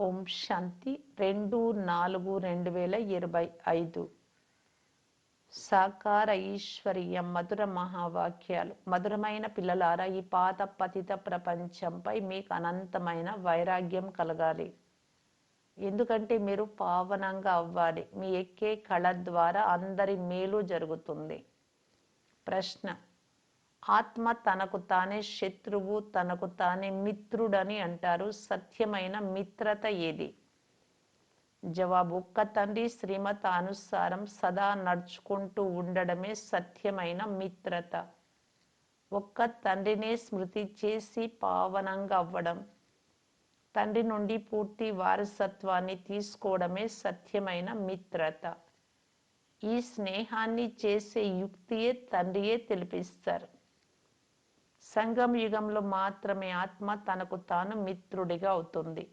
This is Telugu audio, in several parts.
ఓం శాంతి. రెండు నాలుగు రెండు వేల ఇరవై ఐదు. సాకార ఈశ్వరీయ మధుర మహావాక్యాలు. మధురమైన పిల్లలారా ఈ పాత పతిత ప్రపంచంపై మీకు అనంతమైన వైరాగ్యం కలగాలి. ఎందుకంటే మీరు పావనంగా అవ్వాలి. మీ ఎక్కే కళ ద్వారా అందరి మేలు జరుగుతుంది. ప్రశ్న ఆత్మ తనకు తానే శత్రువు తనకు తానే మిత్రుడని అంటారు. సత్యమైన మిత్రత ఏది? జవాబు ఒక్క తండ్రి శ్రీమత అనుసారం సదా నడుచుకుంటూ ఉండడమే సత్యమైన మిత్రత. ఒక్క తండ్రినే స్మృతి చేసి పావనంగా అవ్వడం తండ్రి నుండి పూర్తి వారసత్వాన్ని తీసుకోవడమే సత్యమైన మిత్రత. ఈ స్నేహాన్ని చేసే యుక్తియే తండ్రియే తెలిపిస్తారు. సంగం యుగంలో మాత్రమే ఆత్మ తనకు తాను మిత్రుడిగా అవుతుంది.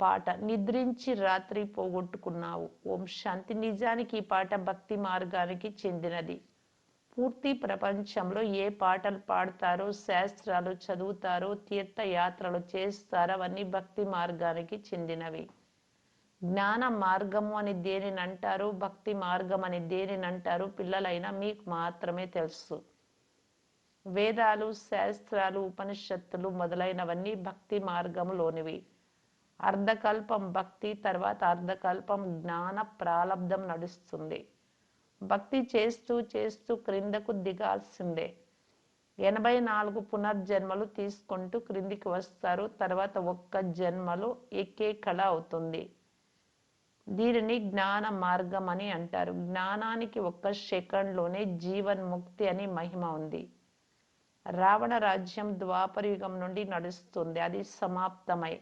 పాట నిద్రించి రాత్రి పోగొట్టుకున్నావు ఓం శాంతి నిజానికి ఈ పాట భక్తి మార్గానికి చెందినది. పూర్తి ప్రపంచంలో ఏ పాటలు పాడతారో శాస్త్రాలు చదువుతారో తీర్థయాత్రలు చేస్తారో అవన్నీ భక్తి మార్గానికి చెందినవి. జ్ఞాన మార్గము అని దేనిని అంటారు? భక్తి మార్గం అని దేనిని అంటారు? పిల్లలైనా మీకు మాత్రమే తెలుసు. వేదాలు శాస్త్రాలు ఉపనిషత్తులు మొదలైనవన్నీ భక్తి మార్గంలోనివి అర్ధకల్పం భక్తి తర్వాత అర్ధకల్పం జ్ఞాన ప్రాలబ్ధం నడుస్తుంది. భక్తి చేస్తూ చేస్తూ క్రిందకు దిగాల్సిందే. ఎనభై నాలుగు పునర్జన్మలు తీసుకుంటూ క్రిందికి వస్తారు. తర్వాత ఒక్క జన్మలో ఎక్కే కళ అవుతుంది. దీనిని జ్ఞాన మార్గం అని అంటారు. జ్ఞానానికి ఒక్క సెకండ్లోనే జీవన్ముక్తి అని మహిమ ఉంది. రావణ రాజ్యం ద్వాపరయుగం నుండి నడుస్తుంది. అది సమాప్తమై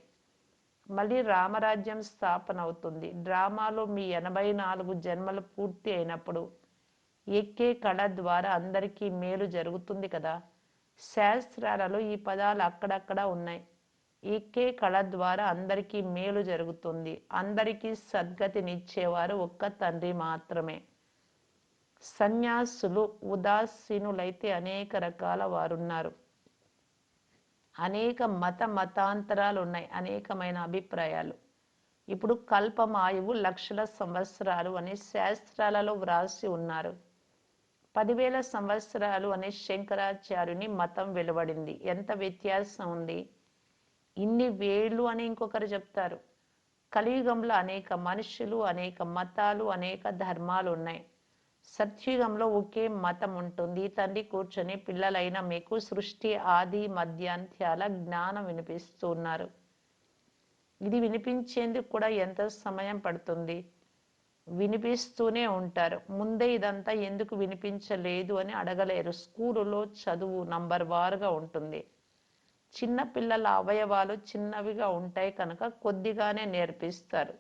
మళ్ళీ రామరాజ్యం స్థాపన అవుతుంది డ్రామాలో మీ ఎనభై నాలుగు జన్మలు పూర్తి అయినప్పుడు ఎక్కే కళ ద్వారా అందరికీ మేలు జరుగుతుంది కదా. శాస్త్రాలలో ఈ పదాలు అక్కడక్కడ ఉన్నాయి. ఎక్కే కళ ద్వారా అందరికీ మేలు జరుగుతుంది. అందరికీ సద్గతినిచ్చేవారు ఒక్క తండ్రి మాత్రమే. సన్యాసులు ఉదాసీనులైతే అనేక రకాల వారున్నారు. అనేక మత మతాంతరాలు ఉన్నాయి అనేకమైన అభిప్రాయాలు. ఇప్పుడు కల్పమాయువు లక్షల సంవత్సరాలు అనే శాస్త్రాలలో వ్రాసి ఉన్నారు. పదివేల సంవత్సరాలు అనే శంకరాచార్యుని మతం వెలువడింది. ఎంత వ్యత్యాసం ఉంది? ఇన్ని వేళ్ళు అని ఇంకొకరు చెప్తారు. కలియుగంలో అనేక మనుషులు అనేక మతాలు అనేక ధర్మాలు ఉన్నాయి సత్యుగంలో ఒకే మతం ఉంటుంది. తండ్రి కూర్చొని పిల్లలైన మీకు సృష్టి ఆది మధ్యాంత్యాల జ్ఞానం వినిపిస్తున్నారు. ఇది వినిపించేందుకు కూడా ఎంత సమయం పడుతుంది? వినిపిస్తూనే ఉంటారు. ముందే ఇదంతా ఎందుకు వినిపించలేదు అని అడగలేరు. స్కూలులో చదువు నంబర్ వారుగా ఉంటుంది. చిన్న పిల్లల అవయవాలు చిన్నవిగా ఉంటాయి కనుక కొద్దిగానే నేర్పిస్తారు.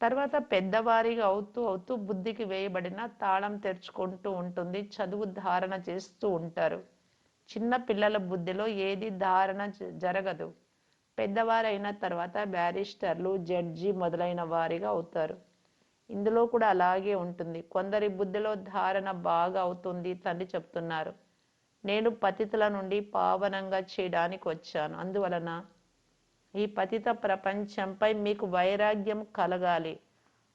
తర్వాత పెద్దవారిగా అవుతూ అవుతూ బుద్ధికి వేయబడిన తాళం తెరుచుకుంటూ ఉంటుంది చదువు ధారణ చేస్తూ ఉంటారు. చిన్న పిల్లల బుద్ధిలో ఏది ధారణ జరగదు. పెద్దవారైన తర్వాత బ్యారిస్టర్లు జడ్జి మొదలైన వారిగా అవుతారు. ఇందులో కూడా అలాగే ఉంటుంది. కొందరి బుద్ధిలో ధారణ బాగా అవుతుంది తండ్రి చెప్తున్నారు. నేను పతితుల నుండి పావనంగా చేయడానికి వచ్చాను. అందువలన ఈ పతిత ప్రపంచంపై మీకు వైరాగ్యం కలగాలి.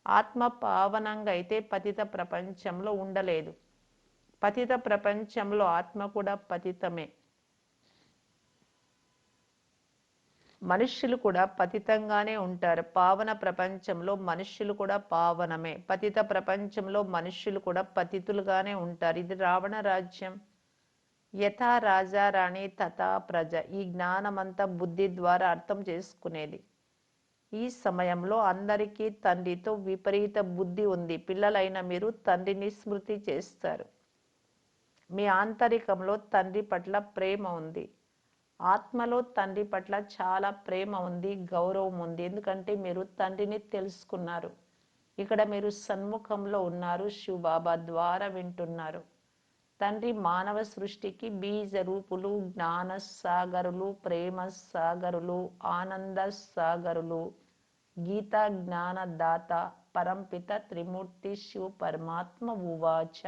ఆత్మ పావనంగా అయితే పతిత ప్రపంచంలో ఉండలేదు. పతిత ప్రపంచంలో ఆత్మ కూడా పతితమే. మనుష్యులు కూడా పతితంగానే ఉంటారు. పావన ప్రపంచంలో మనుష్యులు కూడా పావనమే. పతిత ప్రపంచంలో మనుష్యులు కూడా పతితులుగానే ఉంటారు. ఇది రావణ రాజ్యం. యథా రాజా రాణి తథా ప్రజ ఈ జ్ఞానమంతా బుద్ధి ద్వారా అర్థం చేసుకునేది. ఈ సమయంలో అందరికీ తండ్రితో విపరీత బుద్ధి ఉంది. పిల్లలైన మీరు తండ్రిని స్మృతి చేస్తారు. మీ ఆంతరికంలో తండ్రి పట్ల ప్రేమ ఉంది. ఆత్మలో తండ్రి పట్ల చాలా ప్రేమ ఉంది గౌరవం ఉంది. ఎందుకంటే మీరు తండ్రిని తెలుసుకున్నారు. ఇక్కడ మీరు సన్ముఖంలో ఉన్నారు. శివబాబా ద్వారా వింటున్నారు. తండ్రి మానవ సృష్టికి బీజ రూపులు జ్ఞాన సాగరులు ప్రేమ సాగరులు ఆనంద సాగరులు గీతా జ్ఞానదాత పరంపిత త్రిమూర్తి శివ పరమాత్మ ఉవాచ.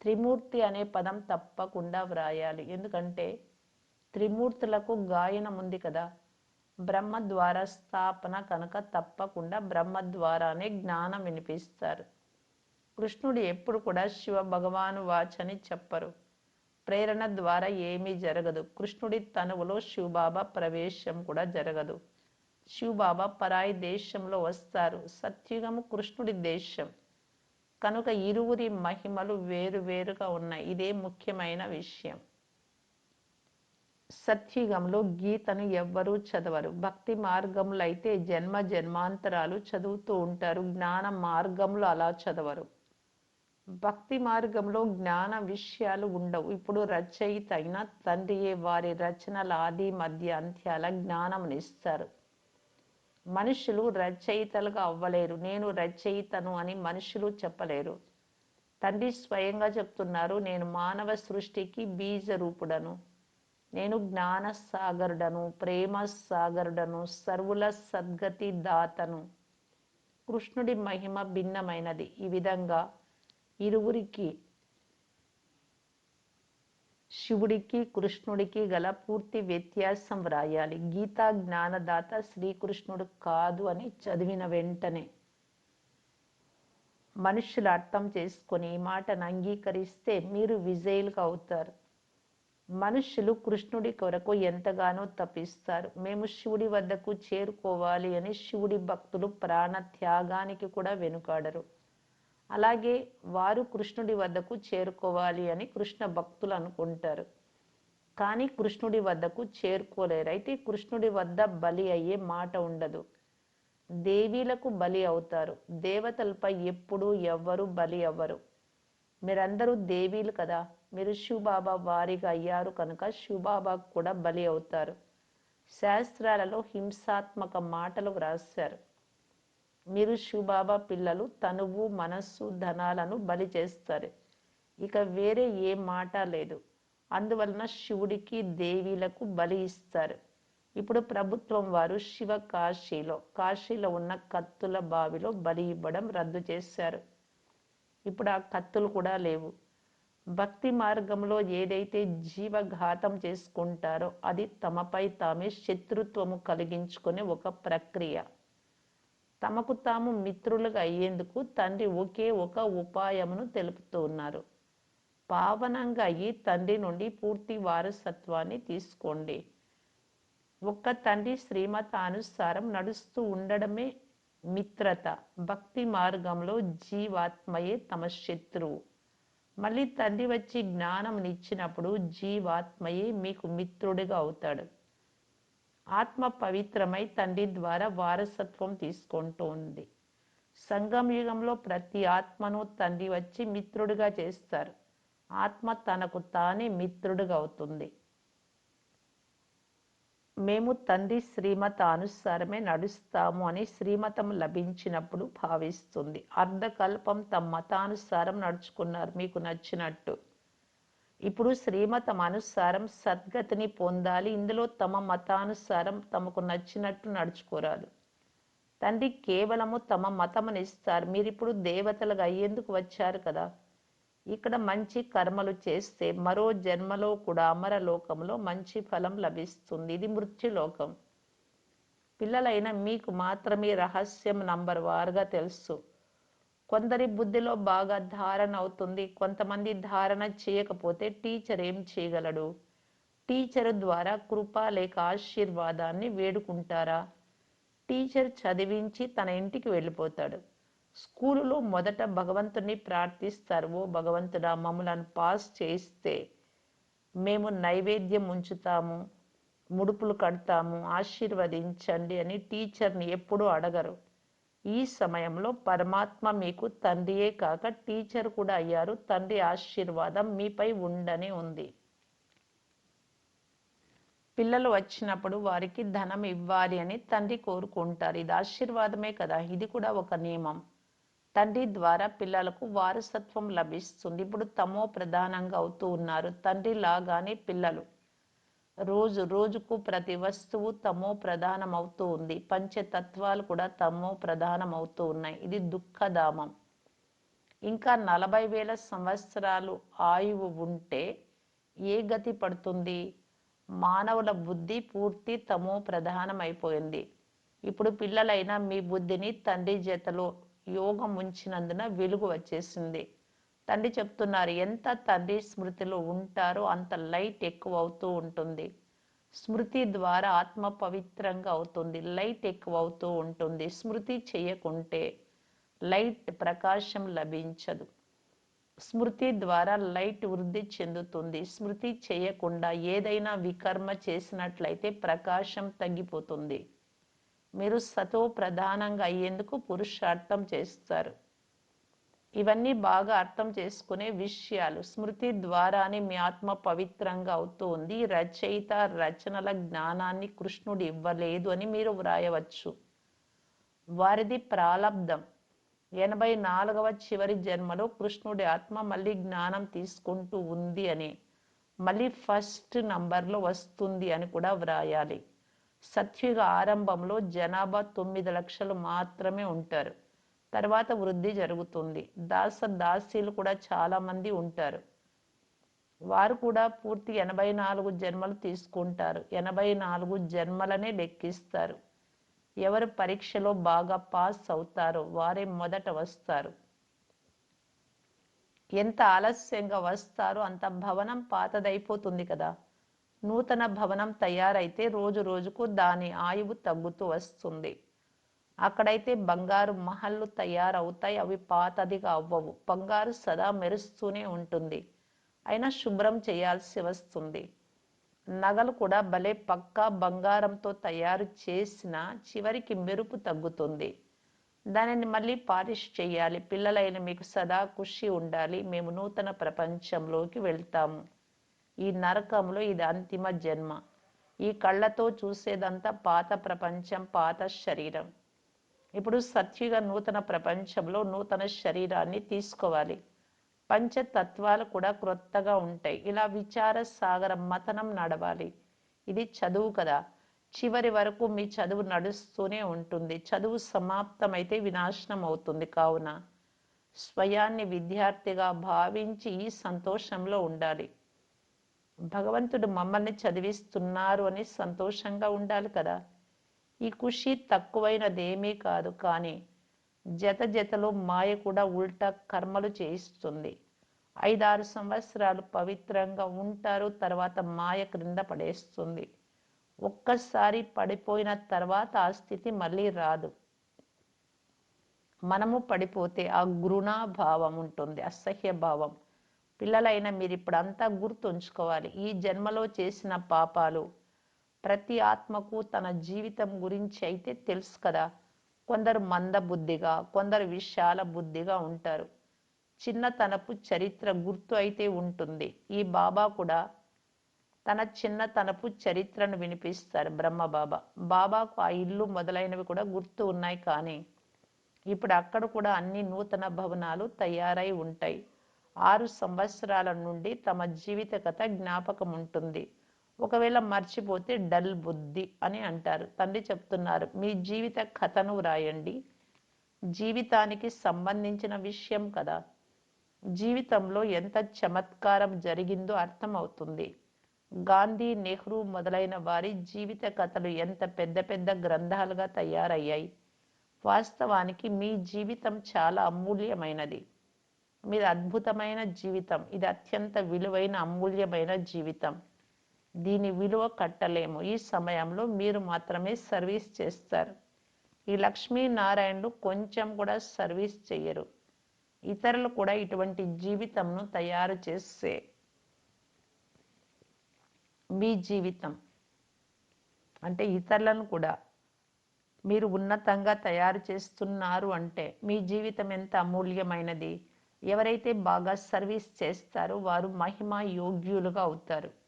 త్రిమూర్తి అనే పదం తప్పకుండా వ్రాయాలి. ఎందుకంటే త్రిమూర్తులకు గాయనం ఉంది కదా. బ్రహ్మ ద్వారా స్థాపన కనుక తప్పకుండా బ్రహ్మ ద్వారానే జ్ఞానం వినిపిస్తారు. కృష్ణుడు ఎప్పుడు కూడా శివ భగవాను వాచని చెప్పరు. ప్రేరణ ద్వారా ఏమీ జరగదు. కృష్ణుడి తనువులో శివబాబా ప్రవేశం కూడా జరగదు. శివబాబా పరాయి దేశంలో వస్తారు. సత్యుగము కృష్ణుడి దేశం. కనుక ఇరువురి మహిమలు వేరు వేరుగా ఉన్నాయి. ఇదే ముఖ్యమైన విషయం. సత్యుగంలో గీతను ఎవ్వరూ చదవరు. భక్తి మార్గంలో అయితే జన్మ జన్మాంతరాలు చదువుతూ ఉంటారు. జ్ఞాన మార్గంలో అలా చదవరు. భక్తి మార్గంలో జ్ఞాన విషయాలు ఉండవు. ఇప్పుడు రచయిత అయిన తండ్రియే వారి రచనల ఆది మధ్య అంత్యాల జ్ఞానమునిస్తారు మనుషులు రచయితలుగా అవ్వలేరు. నేను రచయితను అని మనుషులు చెప్పలేరు. తండ్రి స్వయంగా చెప్తున్నారు నేను మానవ సృష్టికి బీజ రూపుడను నేను జ్ఞాన సాగరుడను ప్రేమ సాగరుడను సర్వుల సద్గతి దాతను కృష్ణుడి మహిమ భిన్నమైనది. ఈ విధంగా ఇరువురికి శివుడికి కృష్ణుడికి గల పూర్తి వ్యత్యాసం వ్రాయాలి. గీతా జ్ఞానదాత శ్రీకృష్ణుడు కాదు అని చదివిన వెంటనే మనుషులు అర్థం చేసుకొని ఈ మాటను అంగీకరిస్తే మీరు విజయులుగా అవుతారు. మనుషులు కృష్ణుడి కొరకు ఎంతగానో తప్పిస్తారు మేము శివుడి వద్దకు చేరుకోవాలి అని శివుడి భక్తులు ప్రాణ త్యాగానికి కూడా వెనుకాడరు. అలాగే వారు కృష్ణుడి వద్దకు చేరుకోవాలి అని కృష్ణ భక్తులు అనుకుంటారు. కానీ కృష్ణుడి వద్దకు చేరుకోలేరు. అయితే కృష్ణుడి వద్ద బలి అయ్యే మాట ఉండదు. దేవీలకు బలి అవుతారు. దేవతలపై ఎప్పుడు ఎవ్వరు బలి అవ్వరు. మీరందరూ దేవీలు కదా. మీరు శివబాబా వారిగా అయ్యారు కనుక శివబాబాకు కూడా బలి అవుతారు. శాస్త్రాలలో హింసాత్మక మాటలు వ్రాశారు. మీరు శివబాబా పిల్లలు తనువు మనస్సు ధనాలను బలి చేస్తారు. ఇక వేరే ఏ మాట లేదు. అందువలన శివుడికి దేవీలకు బలి ఇస్తారు. ఇప్పుడు ప్రభుత్వం వారు శివ కాశీలో కాశీలో ఉన్న కత్తుల బావిలో బలి ఇవ్వడం రద్దు చేశారు. ఇప్పుడు ఆ కత్తులు కూడా లేవు. భక్తి మార్గంలో ఏదైతే జీవఘాతం చేసుకుంటారో అది తమపై తామే శత్రుత్వము కలిగించుకునే ఒక ప్రక్రియ. తమకు తాము మిత్రులుగా అయ్యేందుకు తండ్రి ఒకే ఒక ఉపాయమును తెలుపుతూ ఉన్నారు. పావనంగా అయ్యి తండ్రి నుండి పూర్తి వారసత్వాన్ని తీసుకోండి. ఒక్క తండ్రి శ్రీమత అనుసారం నడుస్తూ ఉండడమే మిత్రత భక్తి మార్గంలో జీవాత్మయే తమ శత్రువు. మళ్ళీ తండ్రి వచ్చి జ్ఞానం ఇచ్చినప్పుడు జీవాత్మయే మీకు మిత్రుడిగా అవుతాడు. ఆత్మ పవిత్రమై తండ్రి ద్వారా వారసత్వం తీసుకుంటుంది. సంఘం యుగంలో ప్రతి ఆత్మను తండ్రి వచ్చి మిత్రుడిగా చేస్తారు. ఆత్మ తనకు తానే మిత్రుడిగా అవుతుంది మేము తండ్రి శ్రీమత అనుసారమే నడుస్తాము అని శ్రీమతం లభించినప్పుడు భావిస్తుంది. అర్ధకల్పం తమ మతానుసారం నడుచుకున్నారు. మీకు నచ్చినట్టు. ఇప్పుడు శ్రీమతం అనుసారం సద్గతిని పొందాలి. ఇందులో తమ మతానుసారం తమకు నచ్చినట్టు నడుచుకోరాదు. తండ్రి కేవలము తమ మతమునిస్తారు. మీరు ఇప్పుడు దేవతలుగా అయ్యేందుకు వచ్చారు కదా? ఇక్కడ మంచి కర్మలు చేస్తే మరో జన్మలో కూడా అమర లోకంలో మంచి ఫలం లభిస్తుంది. ఇది మృత్యులోకం. పిల్లలైన మీకు మాత్రమే రహస్యం నంబర్ వారుగా తెలుసు. కొందరి బుద్ధిలో బాగా ధారణ అవుతుంది. కొంతమంది ధారణ చేయకపోతే టీచర్ ఏం చేయగలడు? టీచర్ ద్వారా కృప లేక ఆశీర్వాదాన్ని వేడుకుంటారా? టీచర్ చదివించి తన ఇంటికి వెళ్ళిపోతాడు. స్కూలులో మొదట భగవంతుని ప్రార్థిస్తారు. ఓ భగవంతుడా మమ్మలను పాస్ చేస్తే మేము నైవేద్యం ఉంచుతాము ముడుపులు కడతాము ఆశీర్వదించండి అని టీచర్ని ఎప్పుడూ అడగరు. ఈ సమయంలో పరమాత్మ మీకు తండ్రియే కాక టీచర్ కూడా అయ్యారు. తండ్రి ఆశీర్వాదం మీపై ఉండని ఉంది. పిల్లలు వచ్చినప్పుడు వారికి ధనం ఇవ్వాలి అని తండ్రి కోరుకుంటారు. ఇది ఆశీర్వాదమే కదా. ఇది కూడా ఒక నియమం. తండ్రి ద్వారా పిల్లలకు వారసత్వం లభిస్తుంది. ఇప్పుడు తమో ప్రధానంగా అవుతూ ఉన్నారు. తండ్రి లాగానే పిల్లలు. రోజు రోజుకు ప్రతి వస్తువు తమో ప్రధానం అవుతూ ఉంది. పంచతత్వాలు కూడా తమో ప్రధానం అవుతూ ఉన్నాయి. ఇది దుఃఖధామం. ఇంకా నలభై వేల సంవత్సరాలు ఆయువు ఉంటే ఏ గతి పడుతుంది? మానవుల బుద్ధి పూర్తి తమో ప్రధానమైపోయింది. ఇప్పుడు పిల్లలైన మీ బుద్ధిని తండ్రి జతలో యోగం ఉంచినందున వెలుగు వచ్చేసింది. తండ్రి చెప్తున్నారు ఎంత తండ్రి స్మృతిలో ఉంటారో అంత లైట్ ఎక్కువ అవుతూ ఉంటుంది. స్మృతి ద్వారా ఆత్మ పవిత్రంగా అవుతుంది. లైట్ ఎక్కువ అవుతూ ఉంటుంది. స్మృతి చేయకుంటే లైట్ ప్రకాశం లభించదు. స్మృతి ద్వారా లైట్ వృద్ధి చెందుతుంది. స్మృతి చేయకుండా ఏదైనా వికర్మ చేసినట్లయితే ప్రకాశం తగ్గిపోతుంది. మీరు సతో ప్రధానంగా అయ్యేందుకు పురుషార్థం చేస్తారు. ఇవన్నీ బాగా అర్థం చేసుకునే విషయాలు. స్మృతి ద్వారానే మీ ఆత్మ పవిత్రంగా అవుతూ ఉంది. రచయిత రచనల జ్ఞానాన్ని కృష్ణుడు ఇవ్వలేదు అని మీరు వ్రాయవచ్చు. వారిది ప్రాలబ్ధం. ఎనభై నాలుగవ చివరి జన్మలో కృష్ణుడి ఆత్మ మళ్ళీ జ్ఞానం తీసుకుంటూ ఉంది అని మళ్ళీ ఫస్ట్ నంబర్లో వస్తుంది అని కూడా వ్రాయాలి. సత్యుగ ఆరంభంలో జనాభా తొమ్మిది లక్షలు మాత్రమే ఉంటారు. తర్వాత వృద్ధి జరుగుతుంది. దాస దాసీలు కూడా చాలామంది ఉంటారు. వారు కూడా పూర్తి ఎనభై నాలుగు జన్మలు తీసుకుంటారు. ఎనభై నాలుగు జన్మలనే లెక్కిస్తారు. ఎవరు పరీక్షలో బాగా పాస్ అవుతారో వారే మొదట వస్తారు. ఎంత ఆలస్యంగా వస్తారో అంత భవనం పాతదైపోతుంది కదా. నూతన భవనం తయారైతే రోజు రోజుకు దాని ఆయువు తగ్గుతూ వస్తుంది. అక్కడైతే బంగారు మహళ్ళు తయారవుతాయి. అవి పాతదిగా అవ్వవు. బంగారు సదా మెరుస్తూనే ఉంటుంది. అయినా శుభ్రం చేయాల్సి వస్తుంది. నగలు కూడా భలే పక్కా బంగారంతో తయారు చేసిన చివరికి మెరుపు తగ్గుతుంది. దానిని మళ్ళీ పాలిష్ చేయాలి. పిల్లలైన మీకు సదా ఖుషి ఉండాలి. మేము నూతన ప్రపంచంలోకి వెళ్తాము. ఈ నరకంలో ఇది అంతిమ జన్మ. ఈ కళ్ళతో చూసేదంతా పాత ప్రపంచం పాత శరీరం. ఇప్పుడు సత్యుగ నూతన ప్రపంచంలో నూతన శరీరాన్ని తీసుకోవాలి. పంచతత్వాలు కూడా క్రొత్తగా ఉంటాయి. ఇలా విచార సాగర మతనం నడవాలి. ఇది చదువు కదా. చివరి వరకు మీ చదువు నడుస్తూనే ఉంటుంది. చదువు సమాప్తమైతే వినాశనం అవుతుంది కావున. స్వయాన్ని విద్యార్థిగా భావించి ఈ సంతోషంలో ఉండాలి. భగవంతుడు మమ్మల్ని చదివిస్తున్నారు అని సంతోషంగా ఉండాలి కదా. ఈ ఖుషి తక్కువైనదేమీ కాదు కానీ జత జతలో మాయ కూడా ఉల్టా కర్మలు చేయిస్తుంది. ఐదారు సంవత్సరాలు పవిత్రంగా ఉంటారు తర్వాత మాయ క్రింద పడేస్తుంది. ఒక్కసారి పడిపోయిన తర్వాత ఆ స్థితి మళ్ళీ రాదు. మనము పడిపోతే ఆ భావం ఉంటుంది అసహ్య భావం. పిల్లలైన మీరు ఇప్పుడు అంతా గుర్తుంచుకోవాలి ఈ జన్మలో చేసిన పాపాలు ప్రతి ఆత్మకు తన జీవితం గురించి అయితే తెలుసు కదా. కొందరు మంద బుద్ధిగా కొందరు విశాల బుద్ధిగా ఉంటారు. చిన్నతనపు చరిత్ర గుర్తు అయితే ఉంటుంది. ఈ బాబా కూడా తన చిన్నతనపు చరిత్రను వినిపిస్తారు బ్రహ్మ బాబా. బాబాకు ఆ ఇల్లు మొదలైనవి కూడా గుర్తు ఉన్నాయి కానీ ఇప్పుడు అక్కడ కూడా అన్ని నూతన భవనాలు తయారై ఉంటాయి. ఆరు సంవత్సరాల నుండి తమ జీవిత కథ జ్ఞాపకం ఉంటుంది. ఒకవేళ మర్చిపోతే డల్ బుద్ధి అని అంటారు. తండ్రి చెప్తున్నారు మీ జీవిత కథను వ్రాయండి. జీవితానికి సంబంధించిన విషయం కదా. జీవితంలో ఎంత చమత్కారం జరిగిందో అర్థమవుతుంది. గాంధీ నెహ్రూ మొదలైన వారి జీవిత కథలు ఎంత పెద్ద పెద్ద గ్రంథాలుగా తయారయ్యాయి. వాస్తవానికి మీ జీవితం చాలా అమూల్యమైనది. మీది అద్భుతమైన జీవితం. ఇది అత్యంత విలువైన అమూల్యమైన జీవితం. దీని విలువ కట్టలేము. ఈ సమయంలో మీరు మాత్రమే సర్వీస్ చేస్తారు. ఈ లక్ష్మీనారాయణులు కొంచెం కూడా సర్వీస్ చెయ్యరు. ఇతరులు కూడా ఇటువంటి జీవితంను తయారు చేసే మీ జీవితం. అంటే ఇతరులను కూడా మీరు ఉన్నతంగా తయారు చేస్తున్నారు అంటే మీ జీవితం ఎంత అమూల్యమైనది? ఎవరైతే బాగా సర్వీస్ చేస్తారో వారు మహిమ యోగ్యులుగా అవుతారు.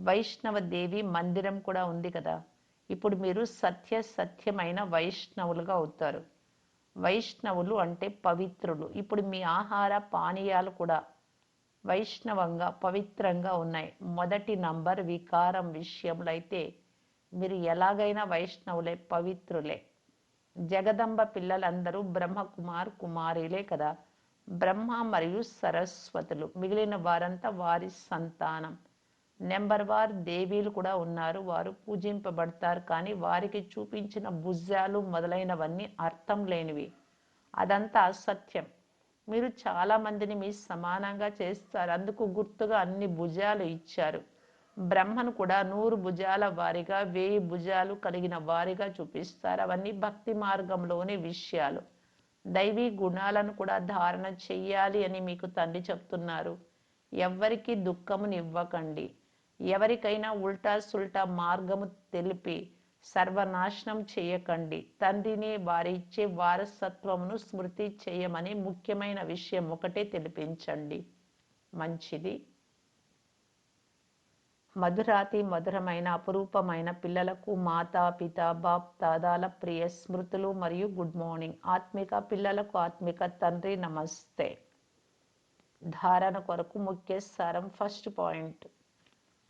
వైష్ణవ దేవి మందిరం కూడా ఉంది కదా. ఇప్పుడు మీరు సత్య సత్యమైన వైష్ణవులుగా అవుతారు. వైష్ణవులు అంటే పవిత్రులు. ఇప్పుడు మీ ఆహార పానీయాలు కూడా వైష్ణవంగా పవిత్రంగా ఉన్నాయి. మొదటి నంబర్ వికారం విషయంలో అయితే మీరు ఎలాగైనా వైష్ణవులే పవిత్రులే. జగదంబ పిల్లలందరూ బ్రహ్మకుమార్ కుమారులే కదా. బ్రహ్మ మరియు సరస్వతులు. మిగిలిన వారంతా వారి సంతానం. నెంబర్ వార్ దేవీలు కూడా ఉన్నారు. వారు పూజింపబడతారు. కానీ వారికి చూపించిన భుజాలు మొదలైనవన్నీ అర్థం లేనివి. అదంతా అసత్యం. మీరు చాలా మందిని మీ సమానంగా చేస్తారు. అందుకు గుర్తుగా అన్ని భుజాలు ఇచ్చారు. బ్రహ్మను కూడా నూరు భుజాల వారిగా వేయి భుజాలు కలిగిన వారిగా చూపిస్తారు. అవన్నీ భక్తి మార్గంలోని విషయాలు. దైవీ గుణాలను కూడా ధారణ చెయ్యాలి అని మీకు తండ్రి చెప్తున్నారు. ఎవ్వరికీ దుఃఖమునివ్వకండి. ఎవరికైనా ఉల్టా సుల్టా మార్గము తెలిపి సర్వనాశనం చేయకండి. తండ్రిని వారిచ్చే వారసత్వమును స్మృతి చేయమని ముఖ్యమైన విషయం ఒకటే తెలిపించండి. మంచిది. మధురాతి మధురమైన అపురూపమైన పిల్లలకు మాతా పిత బాప్ దాదాల ప్రియ స్మృతులు మరియు గుడ్ మార్నింగ్. ఆత్మిక పిల్లలకు ఆత్మిక తండ్రి నమస్తే. ధారణ కొరకు ముఖ్య సారం ఫస్ట్ పాయింట్.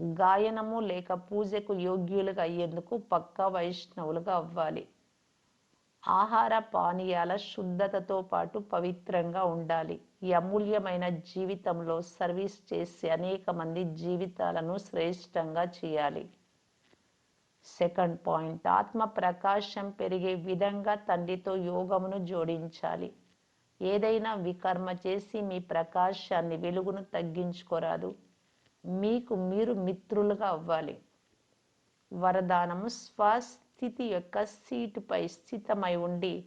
గాయనము లేక పూజకు యోగ్యులుగా అయ్యేందుకు పక్కా వైష్ణవులుగా అవ్వాలి. ఆహార పానీయాల శుద్ధతతో పాటు పవిత్రంగా ఉండాలి. ఈ అమూల్యమైన జీవితంలో సర్వీస్ చేసి అనేక మంది జీవితాలను శ్రేష్టంగా చేయాలి. సెకండ్ పాయింట్ ఆత్మ ప్రకాశం పెరిగే విధంగా తండ్రితో యోగమును జోడించాలి. ఏదైనా వికర్మ చేసి మీ ప్రకాశాన్ని వెలుగును తగ్గించుకోరాదు. మీకు మీరు మిత్రులుగా అవ్వాలి. వరదానము స్వస్థితి యొక్క సీటుపై స్థితమై ఉండి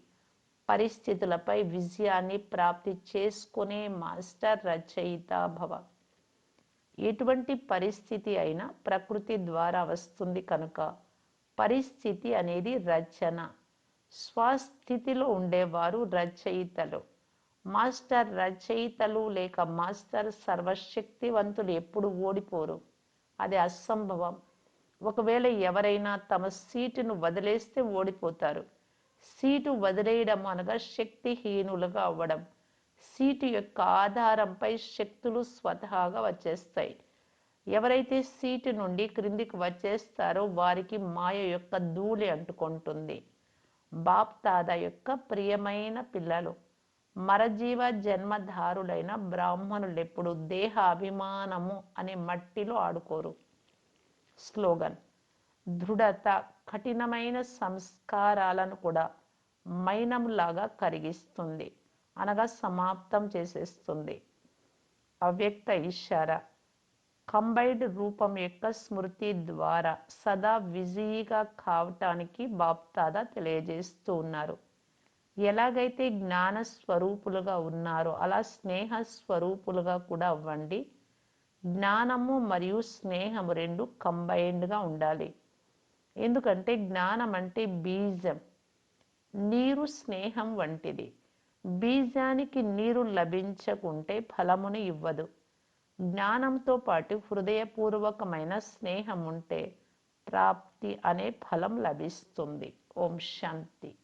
పరిస్థితులపై విజయాన్ని ప్రాప్తి చేసుకునే మాస్టర్ రచయిత భవ. ఎటువంటి పరిస్థితి అయినా ప్రకృతి ద్వారా వస్తుంది కనుక పరిస్థితి అనేది రచన. స్వస్థితిలో ఉండేవారు రచయితలు. మాస్టర్ రచయితలు లేక మాస్టర్ సర్వశక్తివంతులు ఎప్పుడు ఓడిపోరు. అది అసంభవం. ఒకవేళ ఎవరైనా తమ సీటును వదిలేస్తే ఓడిపోతారు. సీటు వదిలేయడం అనగా శక్తిహీనులుగా అవ్వడం. సీటు యొక్క ఆధారంపై శక్తులు స్వతహాగా వచ్చేస్తాయి. ఎవరైతే సీటు నుండి క్రిందికి వచ్చేస్తారో వారికి మాయ యొక్క ధూళి అంటుకుంటుంది. బాప్ తాదా యొక్క ప్రియమైన పిల్లలు. మరజీవ జన్మధారులైన బ్రాహ్మణులెప్పుడు దేహ అభిమానము అనే మట్టిలో ఆడుకోరు. స్లోగన్ దృఢత కఠినమైన సంస్కారాలను కూడా మైనంలాగా కరిగిస్తుంది అనగా సమాప్తం చేసేస్తుంది. అవ్యక్త ఇషార కంబైడ్ రూపం యొక్క స్మృతి ద్వారా సదా బిజీగా కావటానికి బాప్తాదా తెలియజేస్తూ ఉన్నారు. ఎలాగైతే జ్ఞాన స్వరూపులుగా ఉన్నారో అలా స్నేహ స్వరూపులుగా కూడా అవ్వండి. జ్ఞానము మరియు స్నేహము రెండు కంబైన్డ్గా ఉండాలి. ఎందుకంటే జ్ఞానం అంటే బీజం నీరు స్నేహం వంటిది. బీజానికి నీరు లభించకుంటే ఫలమును ఇవ్వదు. జ్ఞానంతో పాటు హృదయపూర్వకమైన స్నేహం ఉంటే ప్రాప్తి అనే ఫలం లభిస్తుంది. ఓం శాంతి.